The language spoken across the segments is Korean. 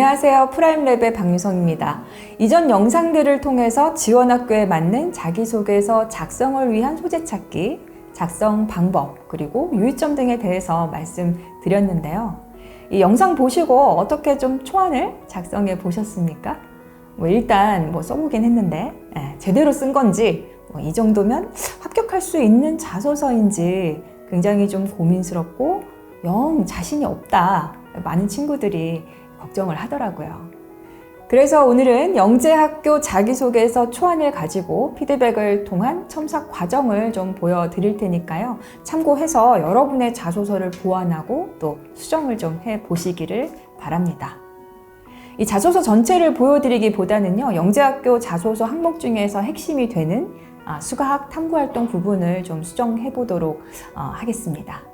안녕하세요. 프라임랩의 박유성입니다. 이전 영상들을 통해서 지원학교에 맞는 자기소개서 작성을 위한 소재 찾기, 작성 방법, 그리고 유의점 등에 대해서 말씀드렸는데요. 이 영상 보시고 어떻게 좀 초안을 작성해 보셨습니까? 뭐 일단 뭐 써보긴 했는데 예, 제대로 쓴 건지 뭐 이 정도면 합격할 수 있는 자소서인지 굉장히 좀 고민스럽고 영 자신이 없다. 많은 친구들이 걱정을 하더라고요. 그래서 오늘은 영재학교 자기소개서 초안을 가지고 피드백을 통한 첨삭 과정을 좀 보여드릴 테니까요. 참고해서 여러분의 자소서를 보완하고 또 수정을 좀 해 보시기를 바랍니다. 이 자소서 전체를 보여드리기보다는요, 영재학교 자소서 항목 중에서 핵심이 되는 아, 수가학 탐구활동 부분을 좀 수정해 보도록 어, 하겠습니다.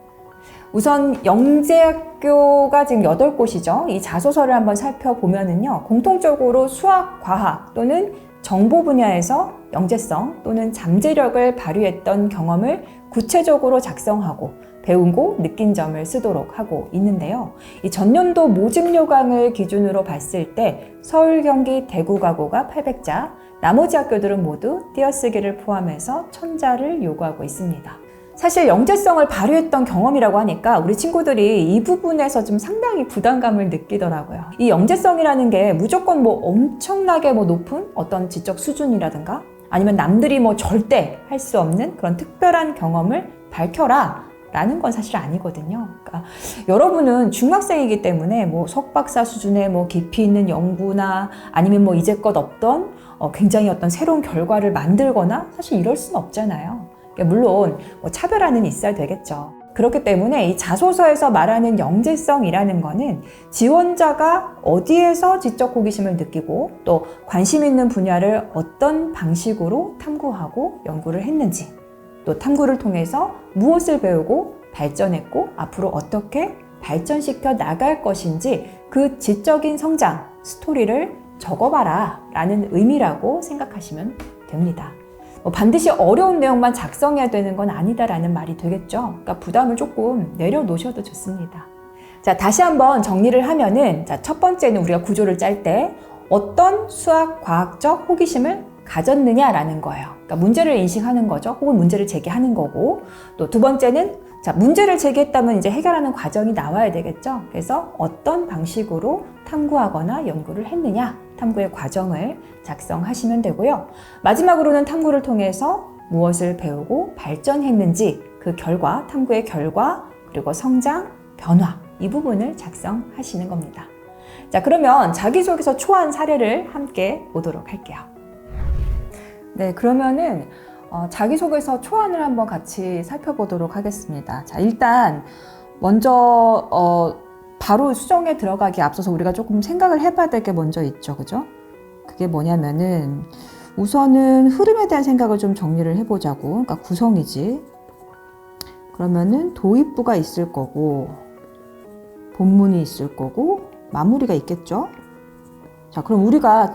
우선 영재학교가 지금 8곳이죠. 이 자소서를 한번 살펴보면은요. 공통적으로 수학, 과학 또는 정보 분야에서 영재성 또는 잠재력을 발휘했던 경험을 구체적으로 작성하고 배우고 느낀 점을 쓰도록 하고 있는데요. 이 전년도 모집 요강을 기준으로 봤을 때 서울, 경기, 대구 가구가 800자, 나머지 학교들은 모두 띄어쓰기를 포함해서 1000자를 요구하고 있습니다. 사실 영재성을 발휘했던 경험이라고 하니까 우리 친구들이 이 부분에서 좀 상당히 부담감을 느끼더라고요. 이 영재성이라는 게 무조건 뭐 엄청나게 뭐 높은 어떤 지적 수준이라든가 아니면 남들이 뭐 절대 할 수 없는 그런 특별한 경험을 밝혀라. 라는 건 사실 아니거든요. 그러니까 여러분은 중학생이기 때문에 뭐 석박사 수준의 뭐 깊이 있는 연구나 아니면 뭐 이제껏 없던 어 굉장히 어떤 새로운 결과를 만들거나 사실 이럴 수는 없잖아요. 그러니까 물론 뭐 차별화는 있어야 되겠죠. 그렇기 때문에 이 자소서에서 말하는 영재성이라는 거는 지원자가 어디에서 지적 호기심을 느끼고 또 관심 있는 분야를 어떤 방식으로 탐구하고 연구를 했는지 또 탐구를 통해서 무엇을 배우고 발전했고 앞으로 어떻게 발전시켜 나갈 것인지 그 지적인 성장 스토리를 적어봐라 라는 의미라고 생각하시면 됩니다. 뭐 반드시 어려운 내용만 작성해야 되는 건 아니다라는 말이 되겠죠. 그러니까 부담을 조금 내려놓으셔도 좋습니다. 자, 다시 한번 정리를 하면은, 자, 첫 번째는 우리가 구조를 짤 때 어떤 수학, 과학적 호기심을 가졌느냐라는 거예요. 그러니까 문제를 인식하는 거죠. 혹은 문제를 제기하는 거고. 또 두 번째는 자, 문제를 제기했다면 이제 해결하는 과정이 나와야 되겠죠. 그래서 어떤 방식으로 탐구하거나 연구를 했느냐, 탐구의 과정을 작성하시면 되고요. 마지막으로는 탐구를 통해서 무엇을 배우고 발전했는지 그 결과, 탐구의 결과, 그리고 성장, 변화, 이 부분을 작성하시는 겁니다. 자, 그러면 자기소개서 초안 사례를 함께 보도록 할게요. 네, 그러면은 어, 자기소개서 초안을 한번 같이 살펴보도록 하겠습니다. 자, 일단 먼저 어, 바로 수정에 들어가기 앞서서 우리가 조금 생각을 해봐야 될 게 먼저 있죠, 그죠? 그게 뭐냐면은 우선은 흐름에 대한 생각을 좀 정리를 해보자고. 그러니까 구성이지. 그러면은 도입부가 있을 거고, 본문이 있을 거고, 마무리가 있겠죠? 자, 그럼 우리가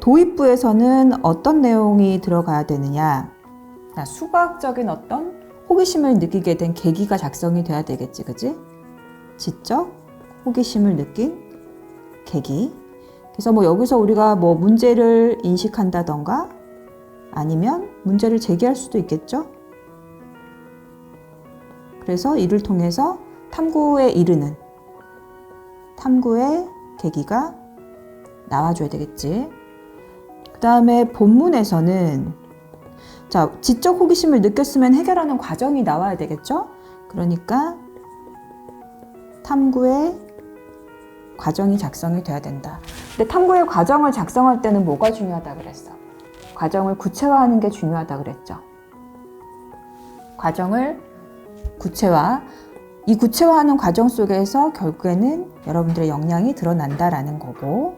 도입부에서는 어떤 내용이 들어가야 되느냐? 자, 수학적인 어떤 호기심을 느끼게 된 계기가 작성이 돼야 되겠지, 그지? 지적 호기심을 느낀 계기. 그래서 뭐 여기서 우리가 뭐 문제를 인식한다던가 아니면 문제를 제기할 수도 있겠죠? 그래서 이를 통해서 탐구에 이르는 탐구의 계기가 나와줘야 되겠지. 그 다음에 본문에서는 자, 지적 호기심을 느꼈으면 해결하는 과정이 나와야 되겠죠? 그러니까 탐구의 과정이 작성이 돼야 된다. 근데 탐구의 과정을 작성할 때는 뭐가 중요하다 그랬어? 과정을 구체화하는 게 중요하다 그랬죠. 과정을 구체화. 이 구체화하는 과정 속에서 결국에는 여러분들의 역량이 드러난다라는 거고.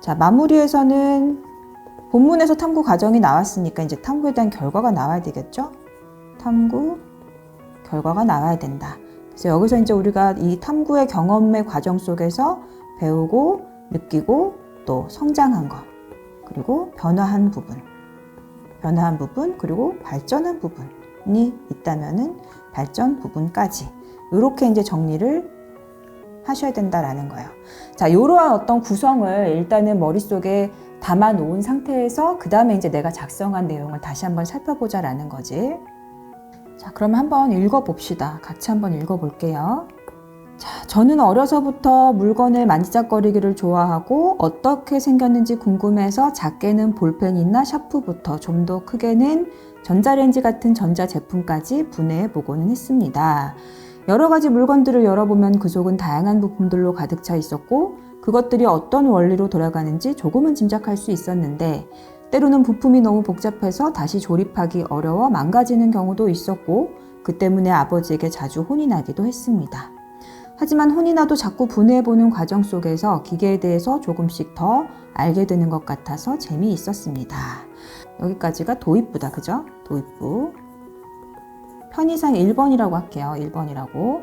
자, 마무리에서는 본문에서 탐구 과정이 나왔으니까 이제 탐구에 대한 결과가 나와야 되겠죠? 탐구 결과가 나와야 된다. 그래서 여기서 이제 우리가 이 탐구의 경험의 과정 속에서 배우고 느끼고 또 성장한 것 그리고 변화한 부분 변화한 부분 그리고 발전한 부분이 있다면은 발전 부분까지 이렇게 이제 정리를 하셔야 된다라는 거예요. 자, 이러한 어떤 구성을 일단은 머릿속에 담아 놓은 상태에서 그 다음에 이제 내가 작성한 내용을 다시 한번 살펴보자라는 거지. 자, 그럼 한번 읽어봅시다. 같이 한번 읽어볼게요. 자, 저는 어려서부터 물건을 만지작거리기를 좋아하고 어떻게 생겼는지 궁금해서 작게는 볼펜이나 샤프부터 좀 더 크게는 전자레인지 같은 전자제품까지 분해해 보고는 했습니다. 여러 가지 물건들을 열어보면 그 속은 다양한 부품들로 가득 차 있었고 그것들이 어떤 원리로 돌아가는지 조금은 짐작할 수 있었는데 때로는 부품이 너무 복잡해서 다시 조립하기 어려워 망가지는 경우도 있었고 그 때문에 아버지에게 자주 혼이 나기도 했습니다. 하지만 혼이 나도 자꾸 분해해보는 과정 속에서 기계에 대해서 조금씩 더 알게 되는 것 같아서 재미있었습니다. 여기까지가 도입부다, 그죠? 도입부. 편의상 1번이라고 할게요. 1번이라고.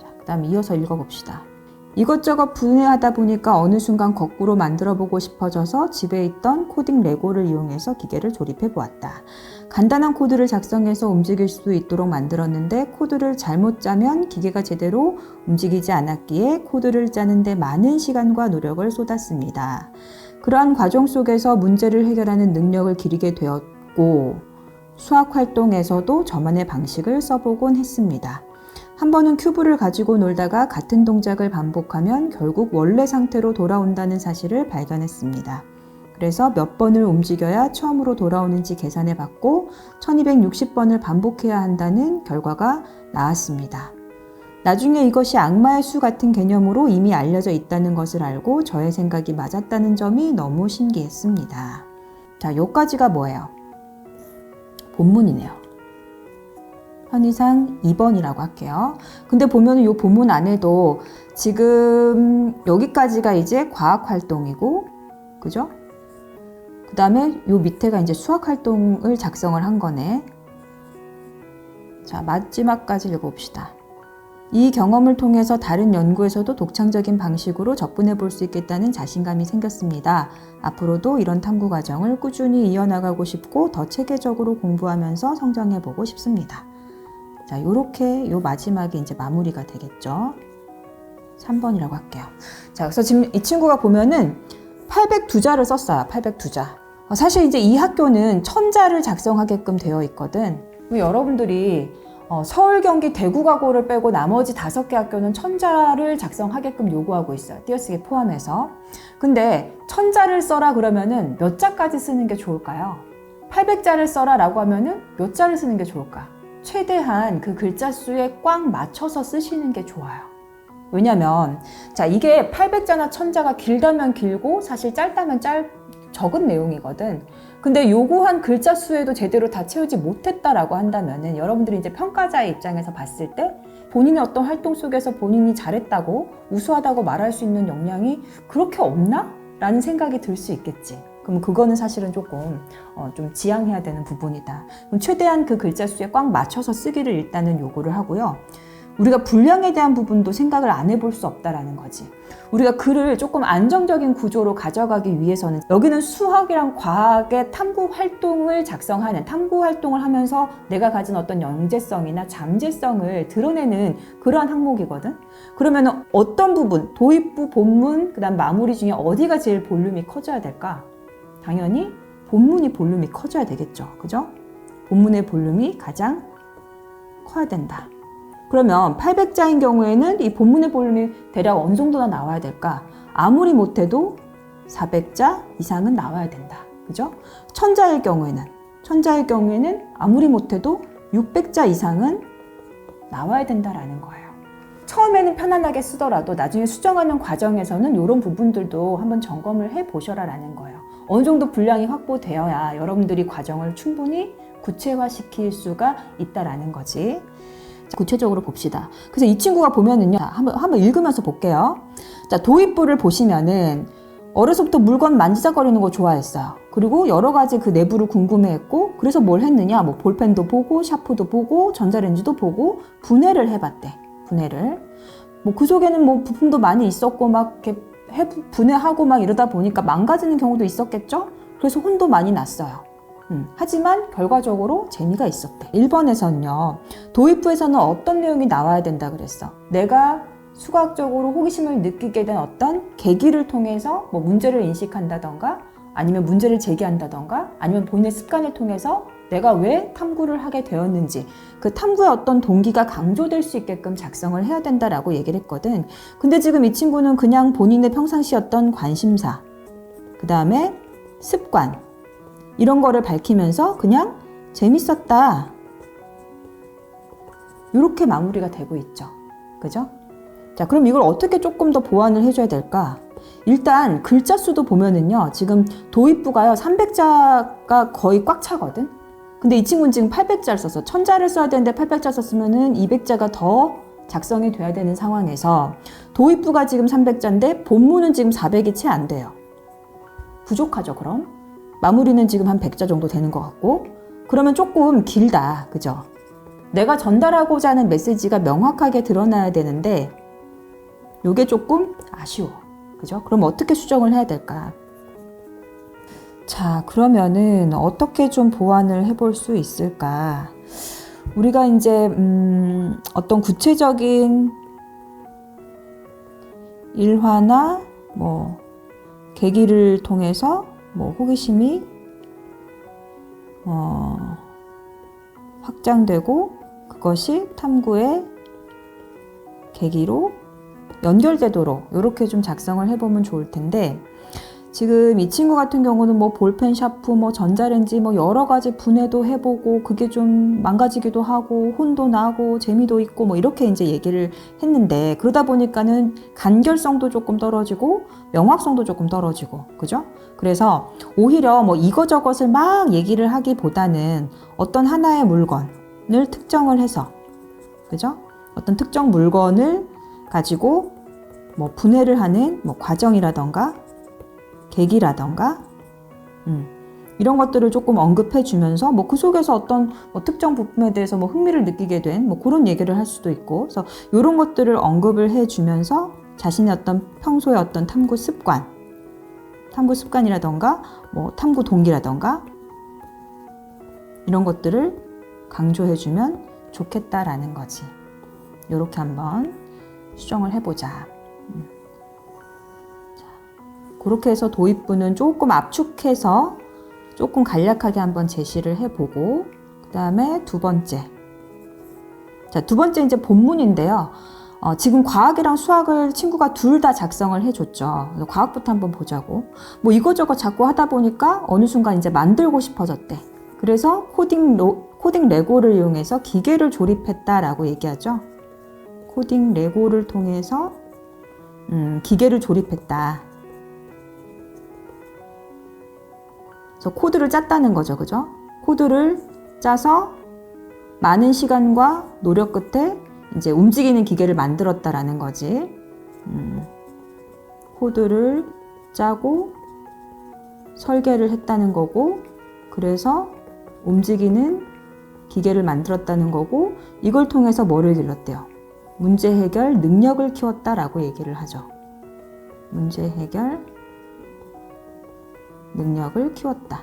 자, 그 다음 이어서 읽어봅시다. 이것저것 분해하다 보니까 어느 순간 거꾸로 만들어 보고 싶어져서 집에 있던 코딩 레고를 이용해서 기계를 조립해 보았다. 간단한 코드를 작성해서 움직일 수 있도록 만들었는데 코드를 잘못 짜면 기계가 제대로 움직이지 않았기에 코드를 짜는데 많은 시간과 노력을 쏟았습니다. 그러한 과정 속에서 문제를 해결하는 능력을 기르게 되었고 수학 활동에서도 저만의 방식을 써보곤 했습니다. 한 번은 큐브를 가지고 놀다가 같은 동작을 반복하면 결국 원래 상태로 돌아온다는 사실을 발견했습니다. 그래서 몇 번을 움직여야 처음으로 돌아오는지 계산해 봤고 1260번을 반복해야 한다는 결과가 나왔습니다. 나중에 이것이 악마의 수 같은 개념으로 이미 알려져 있다는 것을 알고 저의 생각이 맞았다는 점이 너무 신기했습니다. 자, 요까지가 뭐예요? 본문이네요. 편의상 2번이라고 할게요. 근데 보면 이 본문 안에도 지금 여기까지가 이제 과학 활동이고, 그죠? 그 다음에 요 밑에가 이제 수학 활동을 작성을 한 거네. 자, 마지막까지 읽어봅시다. 이 경험을 통해서 다른 연구에서도 독창적인 방식으로 접근해 볼 수 있겠다는 자신감이 생겼습니다. 앞으로도 이런 탐구 과정을 꾸준히 이어나가고 싶고 더 체계적으로 공부하면서 성장해 보고 싶습니다. 자, 요렇게 요 마지막에 이제 마무리가 되겠죠. 3번이라고 할게요. 자, 그래서 지금 이 친구가 보면은 802자를 썼어요. 802자. 어, 사실 이제 이 학교는 천자를 작성하게끔 되어 있거든. 여러분들이 어, 서울, 경기, 대구 가고를 빼고 나머지 다섯 개 학교는 천자를 작성하게끔 요구하고 있어요. 띄어쓰기 포함해서. 근데 천자를 써라 그러면은 몇 자까지 쓰는 게 좋을까요? 800자를 써라 라고 하면은 몇 자를 쓰는 게 좋을까? 최대한 그 글자 수에 꽉 맞춰서 쓰시는 게 좋아요. 왜냐면, 자, 이게 800자나 1000자가 길다면 길고 사실 짧다면 짧, 적은 내용이거든. 근데 요구한 글자 수에도 제대로 다 채우지 못했다라고 한다면은 여러분들이 이제 평가자의 입장에서 봤을 때 본인의 어떤 활동 속에서 본인이 잘했다고 우수하다고 말할 수 있는 역량이 그렇게 없나? 라는 생각이 들 수 있겠지. 그럼 그거는 사실은 조금 어, 좀 지양해야 되는 부분이다. 그럼 최대한 그 글자 수에 꽉 맞춰서 쓰기를 일단은 요구를 하고요. 우리가 분량에 대한 부분도 생각을 안 해볼 수 없다라는 거지. 우리가 글을 조금 안정적인 구조로 가져가기 위해서는 여기는 수학이랑 과학의 탐구 활동을 작성하는 탐구 활동을 하면서 내가 가진 어떤 영재성이나 잠재성을 드러내는 그러한 항목이거든. 그러면 어떤 부분, 도입부, 본문, 그다음 마무리 중에 어디가 제일 볼륨이 커져야 될까? 당연히 본문이 볼륨이 커져야 되겠죠. 그죠? 본문의 볼륨이 가장 커야 된다. 그러면 800자인 경우에는 이 본문의 볼륨이 대략 어느 정도나 나와야 될까? 아무리 못해도 400자 이상은 나와야 된다. 그죠? 천자일 경우에는, 천자일 경우에는 아무리 못해도 600자 이상은 나와야 된다라는 거예요. 처음에는 편안하게 쓰더라도 나중에 수정하는 과정에서는 이런 부분들도 한번 점검을 해 보셔라라는 거예요. 어느 정도 분량이 확보되어야 여러분들이 과정을 충분히 구체화시킬 수가 있다라는 거지. 구체적으로 봅시다. 그래서 이 친구가 보면은요, 한번, 한번 읽으면서 볼게요. 자, 도입부를 보시면은 어려서부터 물건 만지작거리는 거 좋아했어요. 그리고 여러 가지 그 내부를 궁금해했고, 그래서 뭘 했느냐, 뭐 볼펜도 보고, 샤프도 보고, 전자레인지도 보고, 분해를 해봤대. 분해를. 뭐 그 속에는 뭐 부품도 많이 있었고, 막 이렇게 해, 분해하고 막 이러다 보니까 망가지는 경우도 있었겠죠? 그래서 혼도 많이 났어요. 음, 하지만 결과적으로 재미가 있었대. 1번에서는요, 도입부에서는 어떤 내용이 나와야 된다 그랬어. 내가 수학적으로 호기심을 느끼게 된 어떤 계기를 통해서 뭐 문제를 인식한다던가 아니면 문제를 제기한다던가 아니면 본인의 습관을 통해서 내가 왜 탐구를 하게 되었는지 그 탐구의 어떤 동기가 강조될 수 있게끔 작성을 해야 된다라고 얘기를 했거든. 근데 지금 이 친구는 그냥 본인의 평상시였던 관심사, 그 다음에 습관, 이런 거를 밝히면서 그냥 재밌었다. 이렇게 마무리가 되고 있죠. 그죠? 자, 그럼 이걸 어떻게 조금 더 보완을 해줘야 될까? 일단 글자 수도 보면은요, 지금 도입부가요, 300자가 거의 꽉 차거든? 근데 이 친구는 지금 800자를 써서 1000자를 써야 되는데 800자 썼으면은 200자가 더 작성이 돼야 되는 상황에서 도입부가 지금 300자인데 본문은 지금 400이 채 안 돼요. 부족하죠, 그럼? 마무리는 지금 한 100자 정도 되는 것 같고, 그러면 조금 길다, 그죠? 내가 전달하고자 하는 메시지가 명확하게 드러나야 되는데, 요게 조금 아쉬워. 그죠? 그럼 어떻게 수정을 해야 될까? 자, 그러면은 어떻게 좀 보완을 해볼 수 있을까? 우리가 이제, 음, 어떤 구체적인 일화나 뭐, 계기를 통해서 뭐, 호기심이, 어, 확장되고 그것이 탐구의 계기로 연결되도록 이렇게 좀 작성을 해보면 좋을 텐데 지금 이 친구 같은 경우는 뭐 볼펜 샤프 뭐 전자레인지 뭐 여러 가지 분해도 해보고 그게 좀 망가지기도 하고 혼도 나고 재미도 있고 뭐 이렇게 이제 얘기를 했는데 그러다 보니까는 간결성도 조금 떨어지고 명확성도 조금 떨어지고 그죠? 그래서 오히려 뭐 이거저것을 막 얘기를 하기보다는 어떤 하나의 물건을 특정을 해서 그죠? 어떤 특정 물건을 가지고 뭐 분해를 하는 뭐 과정이라던가 계기라던가 음, 이런 것들을 조금 언급해 주면서 뭐 그 속에서 어떤 뭐 특정 부품에 대해서 뭐 흥미를 느끼게 된 뭐 그런 얘기를 할 수도 있고 그래서 이런 것들을 언급을 해 주면서 자신의 어떤 평소의 어떤 탐구 습관 탐구 습관이라던가 뭐 탐구 동기라던가 이런 것들을 강조해 주면 좋겠다라는 거지. 이렇게 한번 수정을 해보자. 음. 자, 그렇게 해서 도입부는 조금 압축해서 조금 간략하게 한번 제시를 해보고, 그 다음에 두 번째. 자, 두 번째 이제 본문인데요. 어, 지금 과학이랑 수학을 친구가 둘 다 작성을 해줬죠. 과학부터 한번 보자고. 뭐 이거저거 자꾸 하다 보니까 어느 순간 이제 만들고 싶어졌대. 그래서 코딩, 로, 코딩 레고를 이용해서 기계를 조립했다라고 얘기하죠. 코딩 레고를 통해서 음, 기계를 조립했다. 그래서 코드를 짰다는 거죠, 그죠? 코드를 짜서 많은 시간과 노력 끝에 이제 움직이는 기계를 만들었다라는 거지. 음, 코드를 짜고 설계를 했다는 거고, 그래서 움직이는 기계를 만들었다는 거고, 이걸 통해서 뭐를 길렀대요? 문제 해결 능력을 키웠다라고 얘기를 하죠. 문제 해결 능력을 키웠다.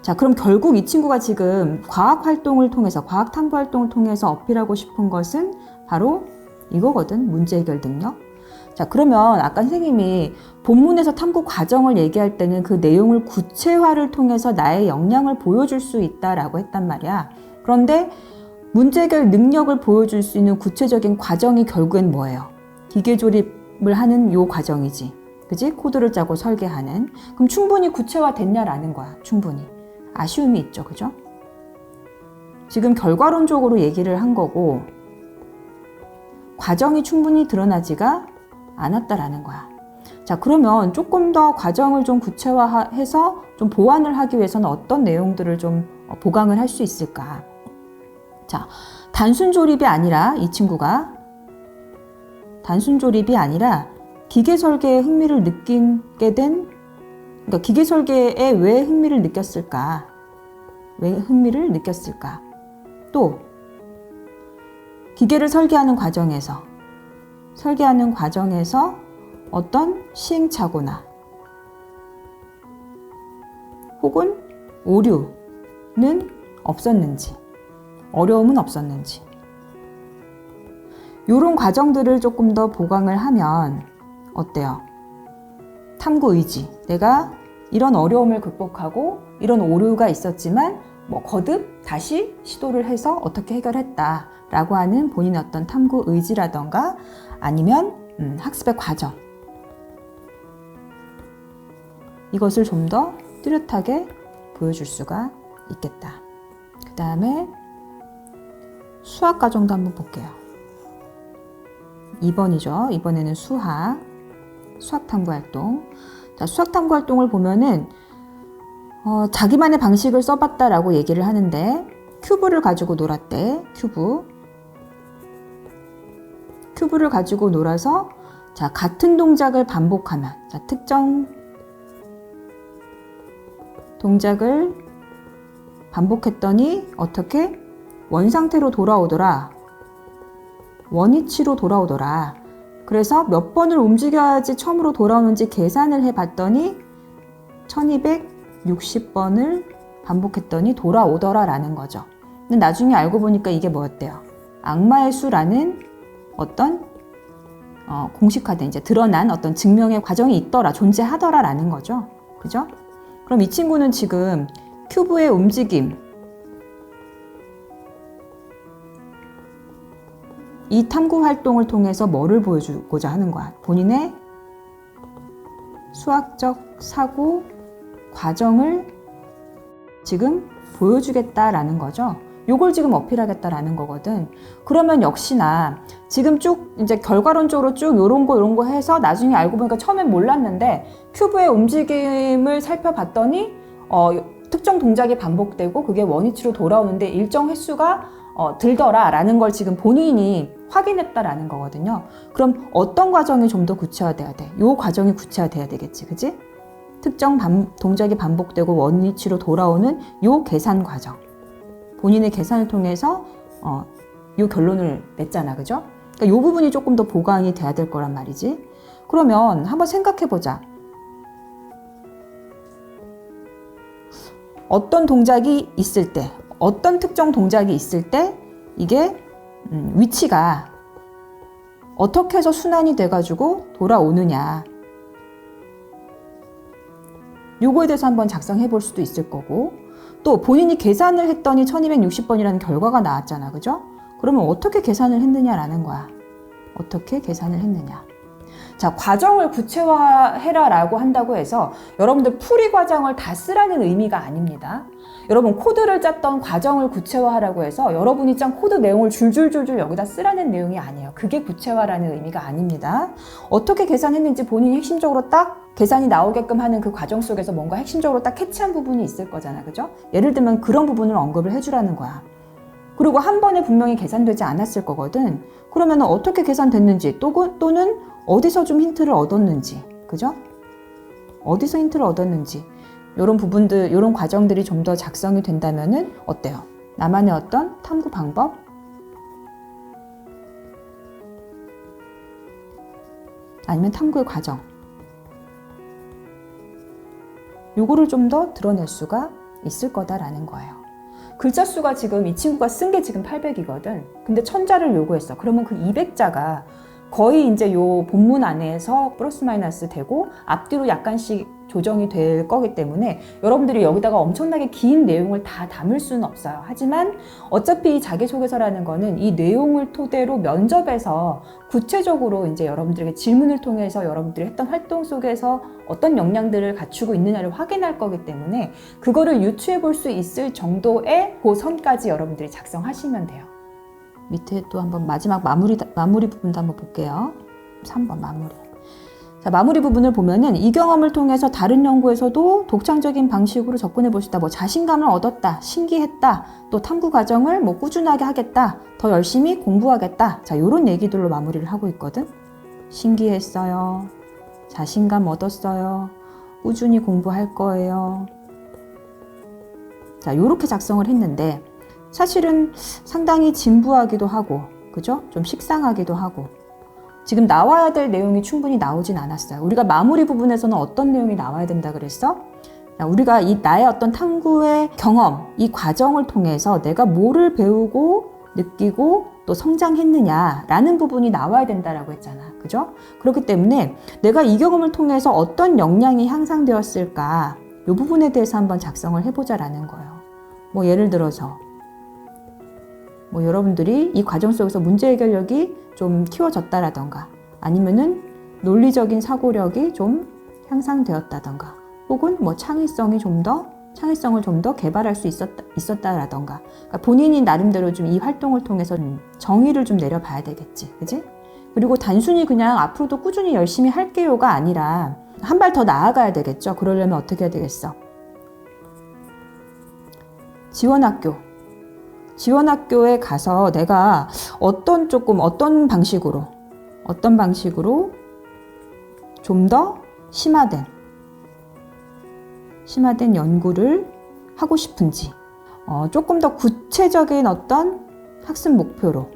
자, 그럼 결국 이 친구가 지금 과학 활동을 통해서, 과학 탐구 활동을 통해서 어필하고 싶은 것은 바로 이거거든. 문제 해결 능력. 자, 그러면 아까 선생님이 본문에서 탐구 과정을 얘기할 때는 그 내용을 구체화를 통해서 나의 역량을 보여줄 수 있다라고 했단 말이야. 그런데 문제 해결 능력을 보여줄 수 있는 구체적인 과정이 결국엔 뭐예요? 기계 조립을 하는 요 과정이지. 그지? 코드를 짜고 설계하는. 그럼 충분히 구체화 됐냐라는 거야. 충분히. 아쉬움이 있죠. 그죠? 지금 결과론적으로 얘기를 한 거고, 과정이 충분히 드러나지가 않았다라는 거야. 자, 그러면 조금 더 과정을 좀 구체화해서 좀 보완을 하기 위해서는 어떤 내용들을 좀 보강을 할 수 있을까? 자, 단순 조립이 아니라 이 친구가 단순 조립이 아니라 기계 설계에 흥미를 느끼게 된 그러니까 기계 설계에 왜 흥미를 느꼈을까? 왜 흥미를 느꼈을까? 또 기계를 설계하는 과정에서 설계하는 과정에서 어떤 시행착오나 혹은 오류는 없었는지 어려움은 없었는지 이런 과정들을 조금 더 보강을 하면 어때요? 탐구 의지. 내가 이런 어려움을 극복하고 이런 오류가 있었지만 뭐 거듭 다시 시도를 해서 어떻게 해결했다라고 하는 본인의 어떤 탐구 의지라던가 아니면 음, 학습의 과정 이것을 좀 더 뚜렷하게 보여줄 수가 있겠다. 그 다음에 수학 과정도 한번 볼게요. 2번이죠. 이번에는 수학. 수학 탐구 활동. 자, 수학 탐구 활동을 보면은 어, 자기만의 방식을 써봤다라고 얘기를 하는데 큐브를 가지고 놀았대. 큐브. 큐브를 가지고 놀아서 자, 같은 동작을 반복하면 자, 특정 동작을 반복했더니 어떻게 원 상태로 돌아오더라. 원위치로 돌아오더라. 그래서 몇 번을 움직여야지 처음으로 돌아오는지 계산을 해봤더니 1260번을 반복했더니 돌아오더라 라는 거죠. 근데 나중에 알고 보니까 이게 뭐였대요? 악마의 수라는 어떤 어, 공식화된 이제 드러난 어떤 증명의 과정이 있더라, 존재하더라 라는 거죠. 그죠? 그럼 이 친구는 지금 큐브의 움직임, 이 탐구 활동을 통해서 뭐를 보여주고자 하는 거야? 본인의 수학적 사고 과정을 지금 보여주겠다라는 거죠. 요걸 지금 어필하겠다라는 거거든. 그러면 역시나 지금 쭉 이제 결과론적으로 쭉 요런 거 요런 거 해서 나중에 알고 보니까 처음엔 몰랐는데 큐브의 움직임을 살펴봤더니 어, 특정 동작이 반복되고 그게 원위치로 돌아오는데 일정 횟수가 어, 들더라라는 걸 지금 본인이 확인했다라는 거거든요. 그럼 어떤 과정이 좀 더 구체화돼야 돼? 요 과정이 구체화돼야 되겠지, 그지? 특정 반, 동작이 반복되고 원위치로 돌아오는 요 계산 과정. 본인의 계산을 통해서 어, 요 결론을 냈잖아, 그죠? 그러니까 요 부분이 조금 더 보강이 돼야 될 거란 말이지. 그러면 한번 생각해 보자. 어떤 동작이 있을 때, 어떤 특정 동작이 있을 때 이게 음, 위치가 어떻게 해서 순환이 돼가지고 돌아오느냐. 요거에 대해서 한번 작성해 볼 수도 있을 거고, 또 본인이 계산을 했더니 1260번이라는 결과가 나왔잖아. 그죠? 그러면 어떻게 계산을 했느냐라는 거야. 어떻게 계산을 했느냐. 자, 과정을 구체화해라 라고 한다고 해서 여러분들 풀이 과정을 다 쓰라는 의미가 아닙니다. 여러분 코드를 짰던 과정을 구체화하라고 해서 여러분이 짠 코드 내용을 줄줄줄줄 여기다 쓰라는 내용이 아니에요. 그게 구체화라는 의미가 아닙니다. 어떻게 계산했는지 본인이 핵심적으로 딱 계산이 나오게끔 하는 그 과정 속에서 뭔가 핵심적으로 딱 캐치한 부분이 있을 거잖아. 그죠? 예를 들면 그런 부분을 언급을 해주라는 거야. 그리고 한 번에 분명히 계산되지 않았을 거거든. 그러면 어떻게 계산됐는지 또, 또는 어디서 좀 힌트를 얻었는지. 그죠? 어디서 힌트를 얻었는지. 이런 부분들, 이런 과정들이 좀 더 작성이 된다면은 어때요? 나만의 어떤 탐구 방법? 아니면 탐구의 과정. 요거를 좀 더 드러낼 수가 있을 거다라는 거예요. 글자 수가 지금 이 친구가 쓴 게 지금 800이거든. 근데 천자를 요구했어. 그러면 그 200자가 거의 이제 요 본문 안에서 플러스 마이너스 되고 앞뒤로 약간씩 조정이 될 거기 때문에 여러분들이 여기다가 엄청나게 긴 내용을 다 담을 수는 없어요. 하지만 어차피 이 자기소개서라는 거는 이 내용을 토대로 면접에서 구체적으로 이제 여러분들에게 질문을 통해서 여러분들이 했던 활동 속에서 어떤 역량들을 갖추고 있느냐를 확인할 거기 때문에 그거를 유추해 볼 수 있을 정도의 그 선까지 여러분들이 작성하시면 돼요. 밑에 또 한번 마지막 마무리, 마무리 부분도 한번 볼게요. 3번 마무리. 자, 마무리 부분을 보면은 이 경험을 통해서 다른 연구에서도 독창적인 방식으로 접근해 있다. 뭐 자신감을 얻었다, 신기했다, 또 탐구 과정을 뭐 꾸준하게 하겠다, 더 열심히 공부하겠다. 자, 요런 얘기들로 마무리를 하고 있거든. 신기했어요. 자신감 얻었어요. 꾸준히 공부할 거예요. 자, 요렇게 작성을 했는데 사실은 상당히 진부하기도 하고, 그죠? 좀 식상하기도 하고. 지금 나와야 될 내용이 충분히 나오진 않았어요. 우리가 마무리 부분에서는 어떤 내용이 나와야 된다 그랬어? 우리가 이 나의 어떤 탐구의 경험, 이 과정을 통해서 내가 뭐를 배우고 느끼고 또 성장했느냐라는 부분이 나와야 된다라고 했잖아. 그죠? 그렇기 때문에 내가 이 경험을 통해서 어떤 역량이 향상되었을까 이 부분에 대해서 한번 작성을 해보자라는 거예요. 뭐 예를 들어서 뭐 여러분들이 이 과정 속에서 문제 해결력이 좀 키워졌다라던가 아니면은 논리적인 사고력이 좀 향상되었다던가 혹은 뭐 창의성이 좀 더 창의성을 좀 더 개발할 수 있었다, 있었다라던가 그러니까 본인이 나름대로 좀 이 활동을 통해서 좀 정의를 좀 내려봐야 되겠지 그지? 그리고 단순히 그냥 앞으로도 꾸준히 열심히 할게요가 아니라 한 발 더 나아가야 되겠죠 그러려면 어떻게 해야 되겠어? 지원학교 지원 학교에 가서 내가 어떤 조금 어떤 방식으로 어떤 방식으로 좀 더 심화된 심화된 연구를 하고 싶은지 어, 조금 더 구체적인 어떤 학습 목표로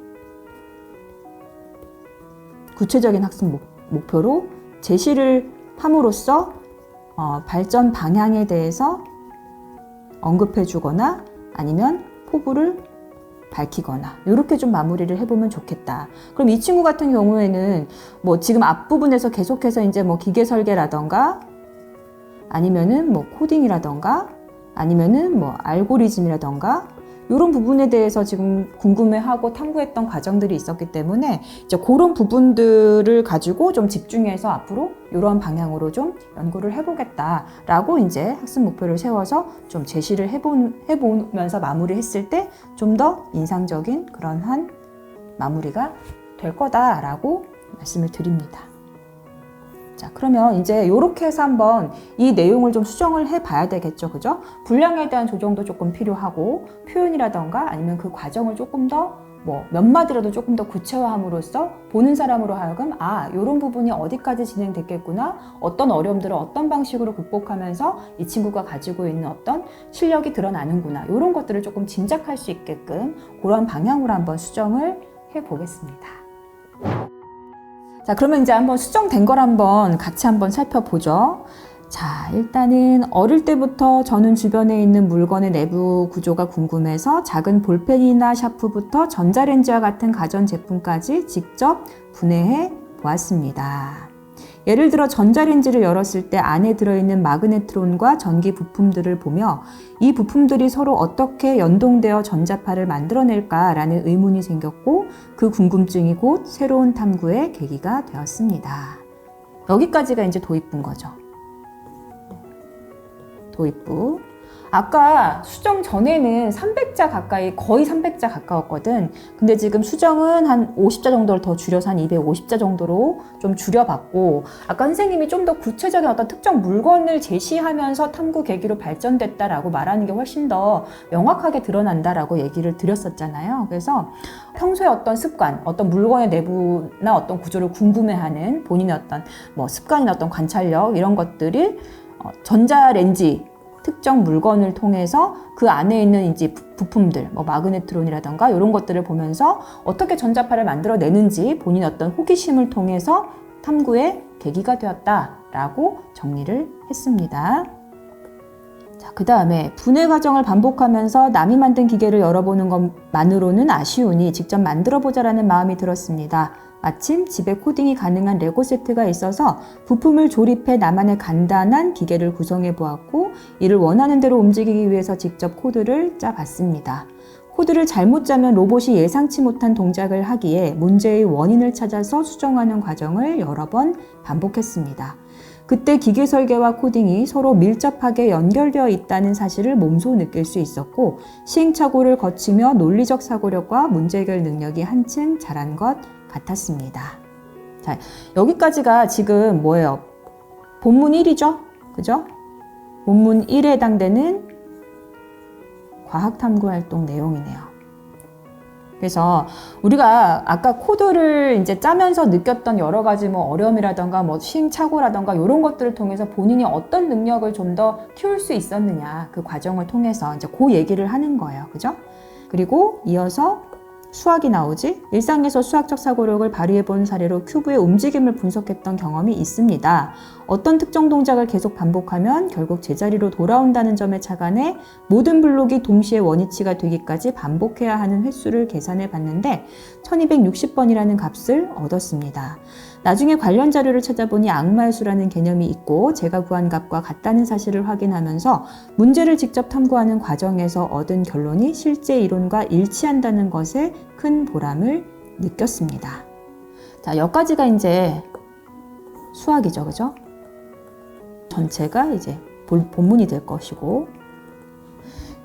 구체적인 학습 목, 목표로 제시를 함으로써 어, 발전 방향에 대해서 언급해 주거나 아니면 포부를 밝히거나 이렇게 좀 마무리를 해보면 좋겠다. 그럼 이 친구 같은 경우에는 뭐 지금 앞부분에서 계속해서 이제 뭐 기계 설계라던가 아니면은 뭐 코딩이라던가 아니면은 뭐 알고리즘이라던가 이런 부분에 대해서 지금 궁금해하고 탐구했던 과정들이 있었기 때문에 이제 그런 부분들을 가지고 좀 집중해서 앞으로 이러한 방향으로 좀 연구를 해보겠다라고 이제 학습 목표를 세워서 좀 제시를 해보, 해보면서 마무리했을 때 좀 더 인상적인 그런 한 마무리가 될 거다라고 말씀을 드립니다. 자, 그러면 이제 이렇게 해서 한번 이 내용을 좀 수정을 해 봐야 되겠죠. 그죠? 분량에 대한 조정도 조금 필요하고 표현이라던가 아니면 그 과정을 조금 더 뭐몇 마디라도 조금 더 구체화함으로써 보는 사람으로 하여금 아, 이런 부분이 어디까지 진행됐겠구나. 어떤 어려움들을 어떤 방식으로 극복하면서 이 친구가 가지고 있는 어떤 실력이 드러나는구나. 이런 것들을 조금 짐작할 수 있게끔 그런 방향으로 한번 수정을 해 보겠습니다. 자, 그러면 이제 한번 수정된 걸 한번 같이 한번 살펴보죠. 자, 일단은 어릴 때부터 저는 주변에 있는 물건의 내부 구조가 궁금해서 작은 볼펜이나 샤프부터 전자레인지와 같은 가전제품까지 직접 분해해 보았습니다. 예를 들어 전자레인지를 열었을 때 안에 들어있는 마그네트론과 전기 부품들을 보며 이 부품들이 서로 어떻게 연동되어 전자파를 만들어낼까라는 의문이 생겼고 그 궁금증이 곧 새로운 탐구의 계기가 되었습니다. 여기까지가 이제 도입부인 거죠. 도입부. 아까 수정 전에는 300자 가까이 거의 300자 가까웠거든. 근데 지금 수정은 한 50자 정도를 더 줄여서 한 250자 정도로 좀 줄여봤고 아까 선생님이 좀 더 구체적인 어떤 특정 물건을 제시하면서 탐구 계기로 발전됐다라고 말하는 게 훨씬 더 명확하게 드러난다라고 얘기를 드렸었잖아요. 그래서 평소에 어떤 습관, 어떤 물건의 내부나 어떤 구조를 궁금해하는 본인의 어떤 뭐 습관이나 어떤 관찰력 이런 것들이 어, 전자레인지 특정 물건을 통해서 그 안에 있는 이제 부품들, 뭐 마그네트론이라던가 이런 것들을 보면서 어떻게 전자파를 만들어내는지 본인 어떤 호기심을 통해서 탐구의 계기가 되었다라고 정리를 했습니다. 자, 그 다음에 분해 과정을 반복하면서 남이 만든 기계를 열어보는 것만으로는 아쉬우니 직접 만들어 보자라는 마음이 들었습니다. 마침 집에 코딩이 가능한 레고 세트가 있어서 부품을 조립해 나만의 간단한 기계를 구성해 보았고 이를 원하는 대로 움직이기 위해서 직접 코드를 짜 봤습니다. 코드를 잘못 짜면 로봇이 예상치 못한 동작을 하기에 문제의 원인을 찾아서 수정하는 과정을 여러 번 반복했습니다. 그때 기계 설계와 코딩이 서로 밀접하게 연결되어 있다는 사실을 몸소 느낄 수 있었고 시행착오를 거치며 논리적 사고력과 문제 해결 능력이 한층 자란 것 같았습니다. 자, 여기까지가 지금 뭐예요? 본문 1이죠? 그죠? 본문 1에 해당되는 과학탐구 활동 내용이네요. 그래서 우리가 아까 코드를 이제 짜면서 느꼈던 여러 가지 뭐 어려움이라던가 뭐 시행착오라던가 이런 것들을 통해서 본인이 어떤 능력을 좀 더 키울 수 있었느냐 그 과정을 통해서 이제 그 얘기를 하는 거예요. 그죠? 그리고 이어서 수학이 나오지? 일상에서 수학적 사고력을 발휘해 본 사례로 큐브의 움직임을 분석했던 경험이 있습니다. 어떤 특정 동작을 계속 반복하면 결국 제자리로 돌아온다는 점에 착안해 모든 블록이 동시에 원위치가 되기까지 반복해야 하는 횟수를 계산해 봤는데 1260번이라는 값을 얻었습니다. 나중에 관련 자료를 찾아보니 악마의 수라는 개념이 있고 제가 구한 값과 같다는 사실을 확인하면서 문제를 직접 탐구하는 과정에서 얻은 결론이 실제 이론과 일치한다는 것에 큰 보람을 느꼈습니다. 자, 여기까지가 이제 수학이죠, 그죠? 전체가 이제 본- 본문이 될 것이고.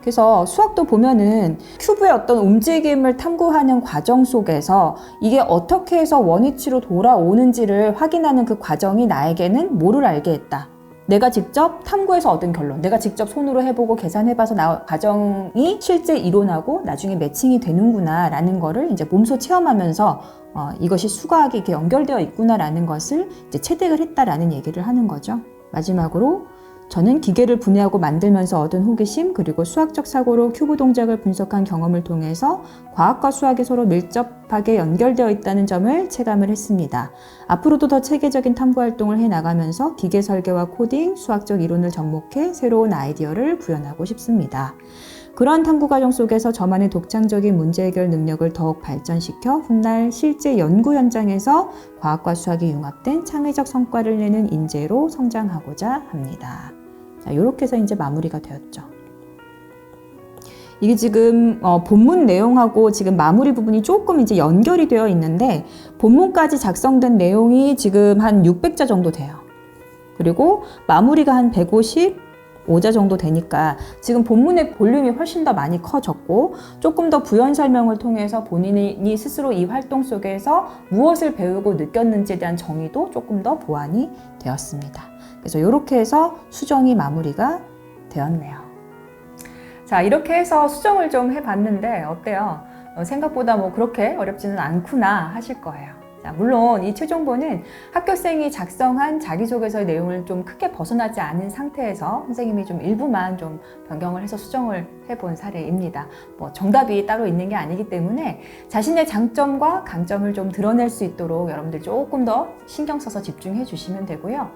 그래서 수학도 보면은 큐브의 어떤 움직임을 탐구하는 과정 속에서 이게 어떻게 해서 원위치로 돌아오는지를 확인하는 그 과정이 나에게는 뭐를 알게 했다. 내가 직접 탐구해서 얻은 결론, 내가 직접 손으로 해보고 계산해봐서 나 과정이 실제 이론하고 나중에 매칭이 되는구나라는 거를 이제 몸소 체험하면서 어, 이것이 수학이 이렇게 연결되어 있구나라는 것을 이제 체득을 했다라는 얘기를 하는 거죠. 마지막으로 저는 기계를 분해하고 만들면서 얻은 호기심 그리고 수학적 사고로 큐브 동작을 분석한 경험을 통해서 과학과 수학이 서로 밀접하게 연결되어 있다는 점을 체감을 했습니다. 앞으로도 더 체계적인 탐구 활동을 해 나가면서 기계 설계와 코딩, 수학적 이론을 접목해 새로운 아이디어를 구현하고 싶습니다. 그러한 탐구 과정 속에서 저만의 독창적인 문제 해결 능력을 더욱 발전시켜 훗날 실제 연구 현장에서 과학과 수학이 융합된 창의적 성과를 내는 인재로 성장하고자 합니다. 자, 이렇게 해서 이제 마무리가 되었죠. 이게 지금 어, 본문 내용하고 지금 마무리 부분이 조금 이제 연결이 되어 있는데 본문까지 작성된 내용이 지금 한 600자 정도 돼요. 그리고 마무리가 한 155자 정도 되니까 지금 본문의 볼륨이 훨씬 더 많이 커졌고 조금 더 부연 설명을 통해서 본인이 스스로 이 활동 속에서 무엇을 배우고 느꼈는지에 대한 정의도 조금 더 보완이 되었습니다. 그래서 이렇게 해서 수정이 마무리가 되었네요. 자, 이렇게 해서 수정을 좀 해봤는데 어때요? 어, 생각보다 뭐 그렇게 어렵지는 않구나 하실 거예요. 자, 물론 이 최종본은 학교생이 작성한 자기소개서의 내용을 좀 크게 벗어나지 않은 상태에서 선생님이 좀 일부만 좀 변경을 해서 수정을 해본 사례입니다. 뭐 정답이 따로 있는 게 아니기 때문에 자신의 장점과 강점을 좀 드러낼 수 있도록 여러분들 조금 더 신경 써서 집중해 주시면 되고요.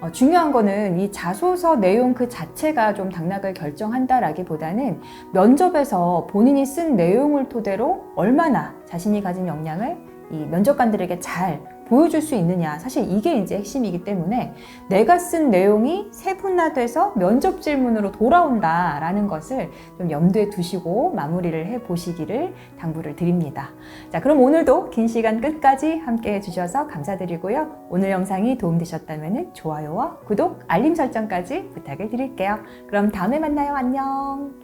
어, 중요한 거는 이 자소서 내용 그 자체가 좀 당락을 결정한다라기보다는 면접에서 본인이 쓴 내용을 토대로 얼마나 자신이 가진 역량을 이 면접관들에게 잘 보여줄 수 있느냐. 사실 이게 이제 핵심이기 때문에 내가 쓴 내용이 세분화돼서 면접 질문으로 돌아온다라는 것을 좀 염두에 두시고 마무리를 해 보시기를 당부를 드립니다. 자, 그럼 오늘도 긴 시간 끝까지 함께 해 주셔서 감사드리고요. 오늘 영상이 도움되셨다면 좋아요와 구독, 알림 설정까지 부탁을 드릴게요. 그럼 다음에 만나요. 안녕.